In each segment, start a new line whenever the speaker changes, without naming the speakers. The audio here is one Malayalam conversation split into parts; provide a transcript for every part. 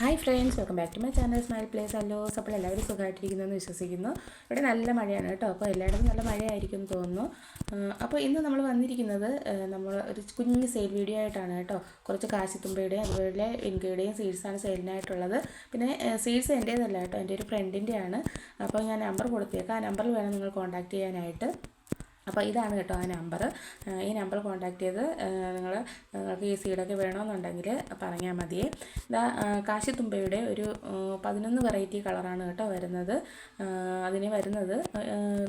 Hi friends welcome back to my channel smile place അല്ലോസ് അപ്പോൾ എല്ലാവരും സുഖമായിട്ടിരിക്കുന്നു എന്ന് വിശ്വസിക്കുന്നു. ഇവിടെ നല്ല മഴയാണ് കേട്ടോ. അപ്പോൾ എല്ലായിടത്തും നല്ല മഴയായിരിക്കും തോന്നുന്നു. അപ്പോൾ ഇന്ന് നമ്മൾ വന്നിരിക്കുന്നത് നമ്മൾ ഒരു കുഞ്ഞ് സെയിൽ വീഡിയോ ആയിട്ടാണ് കേട്ടോ. കുറച്ച് കാശിത്തുമ്പയുടെയും അതുപോലെ വിൻകയുടെയും സീഡ്സാണ് സെയിലിനായിട്ടുള്ളത് പിന്നെ സീഡ്സ് എന്റേതല്ല കേട്ടോ. എന്റെ ഒരു ഫ്രണ്ടിന്റെയാണ് അപ്പോൾ ഞാൻ നമ്പർ കൊടുത്തേക്കാം. ആ നമ്പറിൽ വേണം നിങ്ങൾ കോൺടാക്റ്റ് ചെയ്യാനായിട്ട്. അപ്പോൾ ഇതാണ് കേട്ടോ ആ നമ്പർ ഈ നമ്പർ കോൺടാക്ട് ചെയ്ത് നിങ്ങൾ നിങ്ങൾക്ക് ഈ സീഡൊക്കെ വേണമെന്നുണ്ടെങ്കിൽ പറഞ്ഞാൽ മതിയേ ഇതാ കാശിത്തുമ്പയുടെ ഒരു പതിനൊന്ന് വെറൈറ്റി കളറാണ് കേട്ടോ വരുന്നത്. അതിന് വരുന്നത്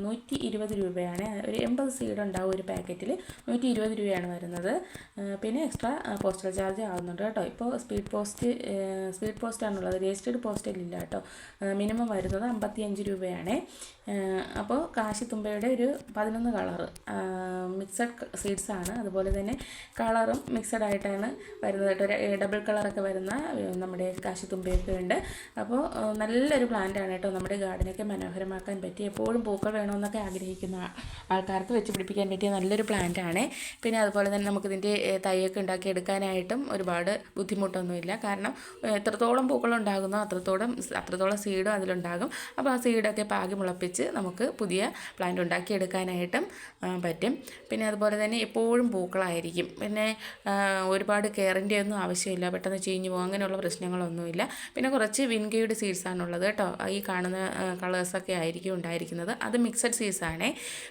നൂറ്റി ഇരുപത് രൂപയാണ്. ഒരു എൺപത് സീഡ് ഉണ്ടാവും ഒരു പാക്കറ്റിൽ നൂറ്റി ഇരുപത് രൂപയാണ് വരുന്നത്. പിന്നെ എക്സ്ട്രാ പോസ്റ്റൽ ചാർജ് ആവുന്നുണ്ട് കേട്ടോ. ഇപ്പോൾ സ്പീഡ് പോസ്റ്റ് സ്പീഡ് പോസ്റ്റാണുള്ളത് രജിസ്റ്റേർഡ് പോസ്റ്റിലില്ല കേട്ടോ. മിനിമം വരുന്നത് അമ്പത്തിയഞ്ച് രൂപയാണ്. അപ്പോൾ കാശിത്തുമ്പയുടെ ഒരു പതിനൊന്ന് കളറ്. മിക്സഡ് സീഡ്സ് ആണ്. അതുപോലെ തന്നെ കളറും മിക്സഡ് ആയിട്ടാണ് വരുന്നത്. കേട്ടോ ഒരു ഡബിൾ കളറൊക്കെ വരുന്ന നമ്മുടെ കാശിത്തുമ്പയൊക്കെ ഉണ്ട്. അപ്പോൾ നല്ലൊരു പ്ലാന്റ് ആണ് കേട്ടോ നമ്മുടെ ഗാർഡനൊക്കെ മനോഹരമാക്കാൻ പറ്റി എപ്പോഴും പൂക്കൾ വേണമെന്നൊക്കെ ആഗ്രഹിക്കുന്ന ആൾക്കാർക്ക് വെച്ച് പിടിപ്പിക്കാൻ പറ്റിയ നല്ലൊരു പ്ലാന്റ് ആണ്. പിന്നെ അതുപോലെ തന്നെ നമുക്കിതിന്റെ തൈയൊക്കെ ഉണ്ടാക്കി എടുക്കാനായിട്ടും ഒരുപാട് ബുദ്ധിമുട്ടൊന്നുമില്ല. കാരണം എത്രത്തോളം പൂക്കൾ ഉണ്ടാകുന്നോ അത്രത്തോളം അത്രത്തോളം സീഡും അതിലുണ്ടാകും. അപ്പോൾ ആ സീഡൊക്കെ പാകി മുളപ്പിച്ച് നമുക്ക് പുതിയ പ്ലാന്റ് ഉണ്ടാക്കിയെടുക്കാനായിട്ടും പറ്റും. പിന്നെ അതുപോലെ തന്നെ എപ്പോഴും പൂക്കളായിരിക്കും. പിന്നെ ഒരുപാട് കെയറിന്റെ ഒന്നും ആവശ്യമില്ല. പെട്ടെന്ന് ചീഞ്ഞു പോകും. അങ്ങനെയുള്ള പ്രശ്നങ്ങളൊന്നുമില്ല. പിന്നെ കുറച്ച് വിൻകയുടെ സീഡ്സ് ആണുള്ളത് കേട്ടോ. ഈ കാണുന്ന കളേഴ്സൊക്കെ ആയിരിക്കും ഉണ്ടായിരിക്കുന്നത്. അത് മിക്സഡ് സീഡ്സ് ആണേ.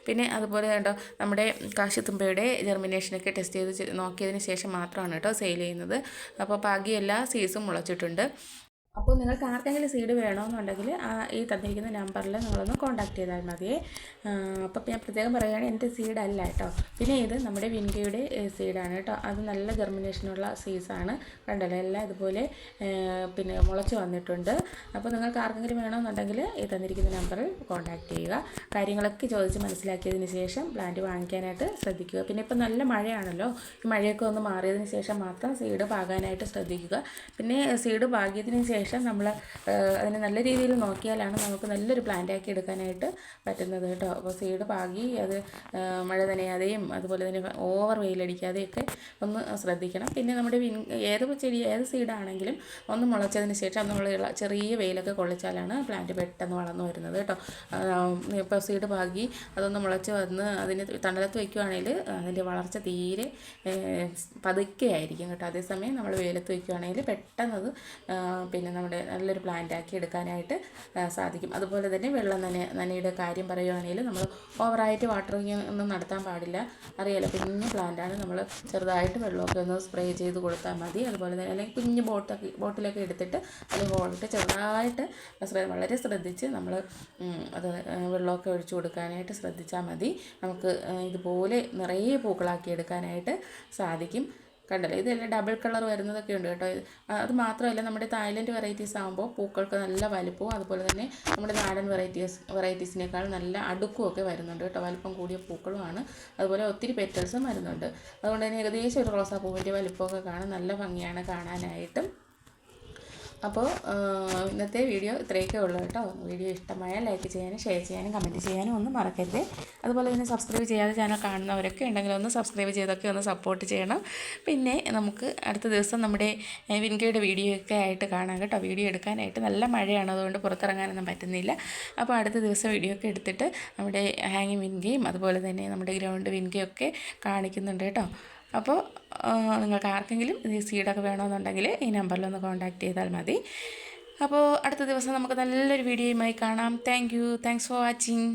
പിന്നെ അതുപോലെ കേട്ടോ നമ്മുടെ കാശിത്തുമ്പയുടെ ജെർമിനേഷനൊക്കെ ടെസ്റ്റ് ചെയ്ത് നോക്കിയതിന് ശേഷം മാത്രമാണ് കേട്ടോ സെയിൽ ചെയ്യുന്നത്. അപ്പോൾ ബാക്കി എല്ലാ സീഡ്സും മുളച്ചിട്ടുണ്ട്. അപ്പോൾ നിങ്ങൾക്ക് ആർക്കെങ്കിലും സീഡ് വേണമെന്നുണ്ടെങ്കിൽ ഈ തന്നിരിക്കുന്ന നമ്പറിൽ നിങ്ങളൊന്ന് കോൺടാക്ട് ചെയ്താൽ മതിയേ അപ്പോൾ ഞാൻ പ്രത്യേകം പറയുകയാണ് എന്റെ സീഡ് അല്ല കേട്ടോ. പിന്നെ ഇത് നമ്മുടെ വിൻകയുടെ സീഡാണ് കേട്ടോ. അത് നല്ല ജെർമിനേഷനുള്ള സീഡ്സാണ് കണ്ടല്ലോ എല്ലാം ഇതുപോലെ പിന്നെ മുളച്ച് വന്നിട്ടുണ്ട്. അപ്പോൾ നിങ്ങൾക്ക് ആർക്കെങ്കിലും വേണമെന്നുണ്ടെങ്കിൽ ഈ തന്നിരിക്കുന്ന നമ്പറിൽ കോൺടാക്ട് ചെയ്യുക. കാര്യങ്ങളൊക്കെ ചോദിച്ച് മനസ്സിലാക്കിയതിന് ശേഷം പ്ലാന്റ് വാങ്ങിക്കാനായിട്ട് ശ്രദ്ധിക്കുക. പിന്നെ ഇപ്പോൾ നല്ല മഴയാണല്ലോ. ഈ മഴയൊക്കെ ഒന്ന് മാറിയതിന് ശേഷം മാത്രം സീഡ് പാകാനായിട്ട് ശ്രദ്ധിക്കുക. പിന്നെ സീഡ് പാകിയതിന് ശേഷം നമ്മൾ അതിനെ നല്ല രീതിയിൽ നോക്കിയാലാണ് നമുക്ക് നല്ലൊരു പ്ലാന്റ് ആക്കി എടുക്കാനായിട്ട് പറ്റുന്നത് കേട്ടോ. അപ്പോൾ സീഡ് പാകി അത് മഴ നനയാതെയും അതുപോലെ തന്നെ ഓവർ വെയിലടിക്കാതെയൊക്കെ ഒന്ന് ശ്രദ്ധിക്കണം. പിന്നെ നമ്മുടെ വിൻ ഏത് ചെടി ഏത് സീഡാണെങ്കിലും ഒന്ന് മുളച്ചതിന് ശേഷം നമ്മൾ ചെറിയ വെയിലൊക്കെ കൊള്ളിച്ചാലാണ് പ്ലാന്റ് പെട്ടെന്ന് വളർന്നു വരുന്നത് കേട്ടോ. ഇപ്പോൾ സീഡ് പാകി അതൊന്ന് മുളച്ച് വന്ന് അതിന് തണലത്ത് വയ്ക്കുവാണെങ്കിൽ അതിന്റെ വളർച്ച തീരെ പതുക്കെ ആയിരിക്കും കേട്ടോ. അതേസമയം നമ്മൾ വെയിലത്ത് വയ്ക്കുവാണെങ്കിൽ പെട്ടെന്ന് അത് പിന്നെ നമ്മുടെ നല്ലൊരു പ്ലാന്റ് ആക്കി എടുക്കാനായിട്ട് സാധിക്കും. അതുപോലെ തന്നെ വെള്ളം നന നനയുടെ കാര്യം പറയുകയാണെങ്കിൽ നമ്മൾ ഓവറായിട്ട് വാട്ടറിങ് ഒന്നും നടത്താൻ പാടില്ല. അറിയാലോ കുഞ്ഞു പ്ലാന്റാണ് നമ്മൾ ചെറുതായിട്ട് വെള്ളമൊക്കെ ഒന്ന് സ്പ്രേ ചെയ്ത് കൊടുത്താൽ മതി. അതുപോലെ തന്നെ അല്ലെങ്കിൽ കുഞ്ഞു ബോട്ടൊക്കെ ബോട്ടിലൊക്കെ എടുത്തിട്ട് അതിൽ ഹോളിട്ട് ചെറുതായിട്ട് വളരെ ശ്രദ്ധിച്ച് നമ്മൾ അത് വെള്ളമൊക്കെ ഒഴിച്ചു കൊടുക്കാനായിട്ട് ശ്രദ്ധിച്ചാൽ മതി. നമുക്ക് ഇതുപോലെ നിറയെ പൂക്കളാക്കി എടുക്കാനായിട്ട് സാധിക്കും. കണ്ടല്ലോ. ഇതെല്ലാം ഡബിൾ കളർ വരുന്നതൊക്കെ ഉണ്ട് കേട്ടോ. അത് മാത്രമല്ല നമ്മുടെ തായ്ലൻഡ് വെറൈറ്റീസ് ആകുമ്പോൾ പൂക്കൾക്ക് നല്ല വലുപ്പവും അതുപോലെ തന്നെ നമ്മുടെ നാടൻ വെറൈറ്റീസ് വെറൈറ്റീസിനേക്കാൾ നല്ല അടുക്കും ഒക്കെ വരുന്നുണ്ട് കേട്ടോ. വലുപ്പം കൂടിയ പൂക്കളുമാണ്. അതുപോലെ ഒത്തിരി പെറ്റൽസും വരുന്നുണ്ട്. അതുകൊണ്ട് തന്നെ ഏകദേശം ഒരു റോസാപ്പൂവിന്റെ വലുപ്പമൊക്കെ കാണാൻ നല്ല ഭംഗിയാണ് കാണാനായിട്ടും. അപ്പോൾ ഇന്നത്തെ വീഡിയോ ഇത്രയൊക്കെ ഉള്ളൂ കേട്ടോ. വീഡിയോ ഇഷ്ടമായാൽ ലൈക്ക് ചെയ്യാനും ഷെയർ ചെയ്യാനും കമന്റ് ചെയ്യാനും ഒന്നും മറക്കരുത്. അതുപോലെ തന്നെ സബ്സ്ക്രൈബ് ചെയ്യാതെ ചാനൽ കാണുന്നവരൊക്കെ ഉണ്ടെങ്കിൽ ഒന്ന് സബ്സ്ക്രൈബ് ചെയ്തൊക്കെ ഒന്ന് സപ്പോർട്ട് ചെയ്യണം. പിന്നെ നമുക്ക് അടുത്ത ദിവസം നമ്മുടെ വിൻകയുടെ വീഡിയോ ഒക്കെ ആയിട്ട് കാണാം കേട്ടോ. വീഡിയോ എടുക്കാനായിട്ട് നല്ല മഴയാണ് അതുകൊണ്ട് പുറത്തിറങ്ങാനൊന്നും പറ്റുന്നില്ല. അപ്പോൾ അടുത്ത ദിവസം വീഡിയോ ഒക്കെ എടുത്തിട്ട് നമ്മുടെ ഹാങ്ങിങ് വിൻകയും അതുപോലെ തന്നെ നമ്മുടെ ഗ്രൗണ്ട് വിൻകയൊക്കെ കാണിക്കുന്നുണ്ട് കേട്ടോ. അപ്പോൾ നിങ്ങൾക്ക് ആർക്കെങ്കിലും ഈ സീഡൊക്കെ വേണമെന്നുണ്ടെങ്കിൽ ഈ നമ്പറിൽ ഒന്ന് കോൺടാക്ട് ചെയ്താൽ മതി. അപ്പോൾ അടുത്ത ദിവസം നമുക്ക് നല്ലൊരു വീഡിയോയുമായി കാണാം. Thank you. Thanks for watching.